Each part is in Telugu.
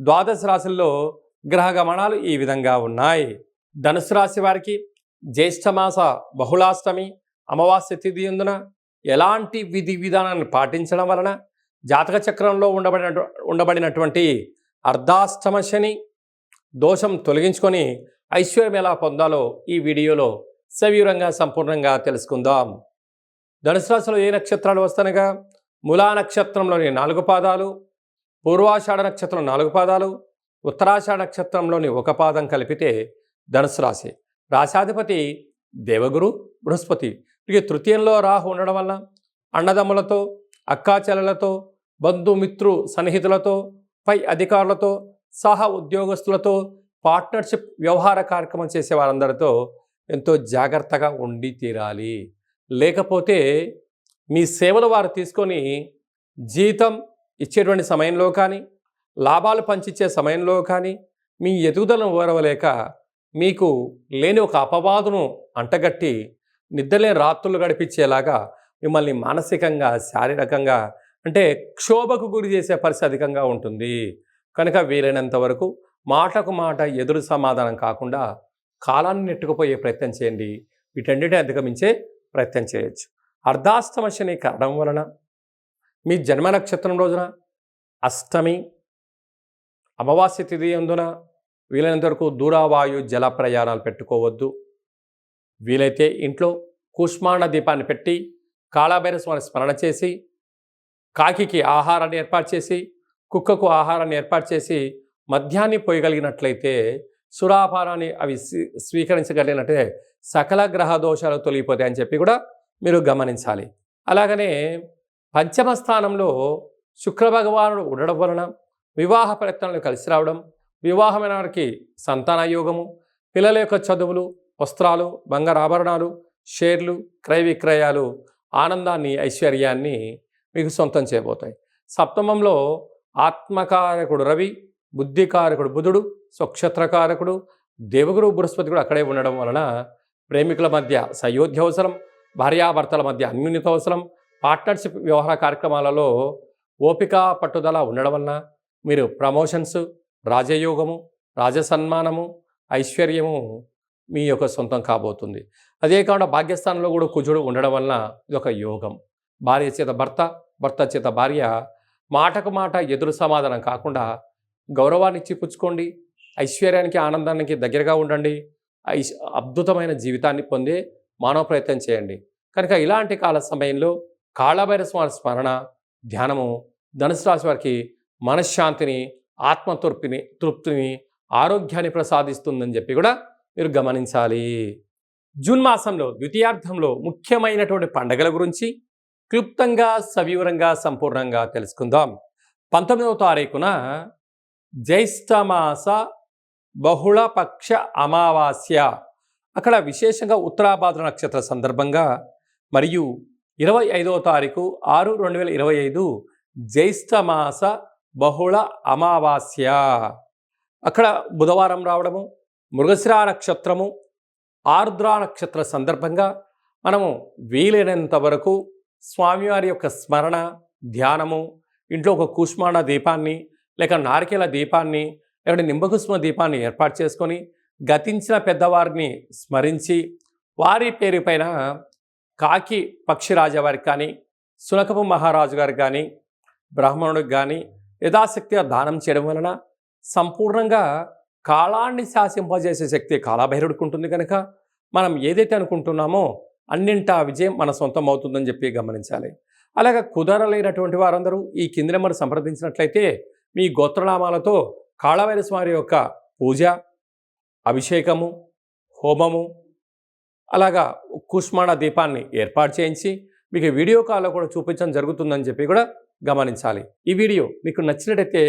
ద్వాదశ రాశుల్లో గ్రహ గమనాలు ఈ విధంగా ఉన్నాయి. ధనుసు రాశి వారికి జ్యేష్ఠమాస బహుళాష్టమి అమావాస్య తిథి ఎందున ఎలాంటి విధి విధానాన్ని పాటించడం వలన జాతక చక్రంలో ఉండబడిన ఉండబడినటువంటి అర్ధాష్టమ శని దోషం తొలగించుకొని ఐశ్వర్యం ఎలా పొందాలో ఈ వీడియోలో సవివరంగా సంపూర్ణంగా తెలుసుకుందాం. ధనుసు రాశిలో ఏ నక్షత్రాలు వస్తనగా? మూలా నక్షత్రంలోని నాలుగు పాదాలు పూర్వాషాఢ నక్షత్రం నాలుగు పాదాలు ఉత్తరాషాఢ నక్షత్రంలోని ఒక పాదం కలిపితే ధనుసు రాశి. రాశాధిపతి దేవగురు బృహస్పతి. ఇక తృతీయంలో రాహు ఉండడం వల్ల అన్నదమ్ములతో అక్కాచెల్లెలతో బంధుమిత్రు సన్నిహితులతో పై అధికారులతో సహా ఉద్యోగస్తులతో పార్ట్నర్షిప్ వ్యవహార కార్యక్రమం చేసే వారందరితో ఎంతో జాగ్రత్తగా ఉండి తీరాలి. లేకపోతే మీ సేవలు వారు తీసుకొని జీతం ఇచ్చేటువంటి సమయంలో కానీ లాభాలు పంచిచ్చే సమయంలో కానీ మీ ఎదుగుదలను ఓరవలేక మీకు లేని ఒక అపవాదును అంటగట్టి నిద్రలేని రాత్రులు గడిపించేలాగా మిమ్మల్ని మానసికంగా శారీరకంగా అంటే క్షోభకు గురి చేసే పరిస్థితి అధికంగా ఉంటుంది. కనుక వీలైనంత వరకు మాటకు మాట ఎదురు సమాధానం కాకుండా కాలాన్ని నెట్టుకుపోయే ప్రయత్నం చేయండి. వీటన్నిటిని అధిగమించే ప్రయత్నం చేయొచ్చు. అర్ధాష్టమ శని కారణం వలన మీ జన్మ నక్షత్రం రోజున అష్టమి అమావాస్య తిథి అందున వీలైనంత వరకు దూరావాయు జల ప్రయాణాలు పెట్టుకోవద్దు. వీలైతే ఇంట్లో కూష్మాండ దీపాన్ని పెట్టి కాళాభైరస్వామి స్మరణ చేసి కాకికి ఆహారాన్ని ఏర్పాటు చేసి కుక్కకు ఆహారాన్ని ఏర్పాటు చేసి మద్యాన్ని పోయగలిగినట్లయితే సురాపారాన్ని అవి స్వీకరించగలిగినట్టే సకల గ్రహ దోషాలు తొలగిపోతాయని అని చెప్పి కూడా మీరు గమనించాలి. అలాగనే పంచమ స్థానంలో శుక్ర భగవానుడు ఉండడం వలన వివాహ ప్రయత్నాలు కలిసి రావడం వివాహమైన వారికి సంతాన యోగము పిల్లల యొక్క చదువులు వస్త్రాలు బంగారాభరణాలు షేర్లు క్రయ విక్రయాలు ఆనందాన్ని ఐశ్వర్యాన్ని మీకు సొంతం చేయబోతాయి. సప్తమంలో ఆత్మకారకుడు రవి బుద్ధికారకుడు బుధుడు స్వక్షత్రకారకుడు దేవగురు బృహస్పతి కూడా అక్కడే ఉండడం వలన ప్రేమికుల మధ్య సయోధ్య అవసరం భార్యాభర్తల మధ్య అన్యూన్యత అవసరం పార్ట్నర్షిప్ వ్యవహార కార్యక్రమాలలో ఓపిక పట్టుదల ఉండడం వలన మీరు ప్రమోషన్స్ రాజయోగము రాజసన్మానము ఐశ్వర్యము మీ యొక్క సొంతం కాబోతుంది. అదే కాకుండా భాగ్యస్థానంలో కూడా కుజుడు ఉండడం వలన ఇది ఒక యోగం. భార్య చేత భర్త భర్త చేత భార్య మాటకు మాట ఎదురు సమాధానం కాకుండా గౌరవాన్ని చిపుచ్చుకోండి ఐశ్వర్యానికి ఆనందానికి దగ్గరగా ఉండండి ఐశ్ అద్భుతమైన జీవితాన్ని పొందే మానవ ప్రయత్నం చేయండి. కనుక ఇలాంటి కాల సమయంలో కాళభైరస్వామి స్మరణ ధ్యానము ధనుసు రాశి వారికి మనశ్శాంతిని ఆత్మతృప్తిని తృప్తిని ఆరోగ్యాన్ని ప్రసాదిస్తుందని చెప్పి కూడా మీరు గమనించాలి. జూన్ మాసంలో ద్వితీయార్థంలో ముఖ్యమైనటువంటి పండగల గురించి క్లుప్తంగా సవివరంగా సంపూర్ణంగా తెలుసుకుందాం. పంతొమ్మిదవ తారీఖున జ్యేష్ఠమాస బహుళపక్ష అమావాస్య. అక్కడ విశేషంగా ఉత్తరాభాద్ర నక్షత్ర సందర్భంగా మరియు ఇరవై ఐదవ తారీఖు ఆరు రెండు వేల ఇరవై ఐదు జ్యేష్ఠమాస బహుళ అమావాస్య. అక్కడ బుధవారం రావడము మృగశిరా నక్షత్రము ఆర్ద్ర నక్షత్ర సందర్భంగా మనము వీలైనంత వరకు స్వామివారి యొక్క స్మరణ ధ్యానము ఇంట్లో ఒక కూష్మాణ దీపాన్ని లేక నారికేల దీపాన్ని లేకుంటే నింబకుష్మ దీపాన్ని ఏర్పాటు చేసుకొని గతించిన పెద్దవారిని స్మరించి వారి పేరుపైన కాకి పక్షిరాజా వారికి కానీ సునకపు మహారాజు గారికి కానీ బ్రాహ్మణుడికి కానీ యథాశక్తిగా దానం చేయడం వలన సంపూర్ణంగా కాలాన్ని శాసింపజేసే శక్తి కాలాభైరుడికి ఉంటుంది కనుక మనం ఏదైతే అనుకుంటున్నామో అన్నింటా విజయం మన సొంతం అవుతుందని చెప్పి గమనించాలి. అలాగే కుదరలేనటువంటి వారందరూ ఈ కింది నెంబర్ సంప్రదించినట్లయితే మీ గోత్రనామాలతో కాళవైర వారి యొక్క పూజ అభిషేకము హోమము అలాగా కుష్మాణ దీపాన్ని ఏర్పాటు చేయించి మీకు వీడియో కాల్లో కూడా చూపించడం జరుగుతుందని చెప్పి కూడా గమనించాలి. ఈ వీడియో మీకు నచ్చినట్టయితే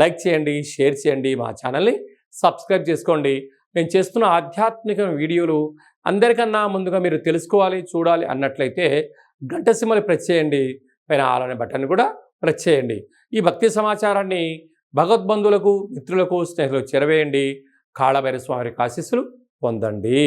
లైక్ చేయండి షేర్ చేయండి మా ఛానల్ని సబ్స్క్రైబ్ చేసుకోండి. నేను చేస్తున్న ఆధ్యాత్మిక వీడియోలు అందరికన్నా ముందుగా మీరు తెలుసుకోవాలి చూడాలి అన్నట్లయితే గంట సిమ్మలు ప్రెస్ చేయండి. పైన ఆలనే బటన్ కూడా ప్రెస్ చేయండి. ఈ భక్తి సమాచారాన్ని భగవద్బంధువులకు మిత్రులకు స్నేహితులకు చేరవేయండి. కాళభైర స్వామి ఆశీస్సులు పొందండి.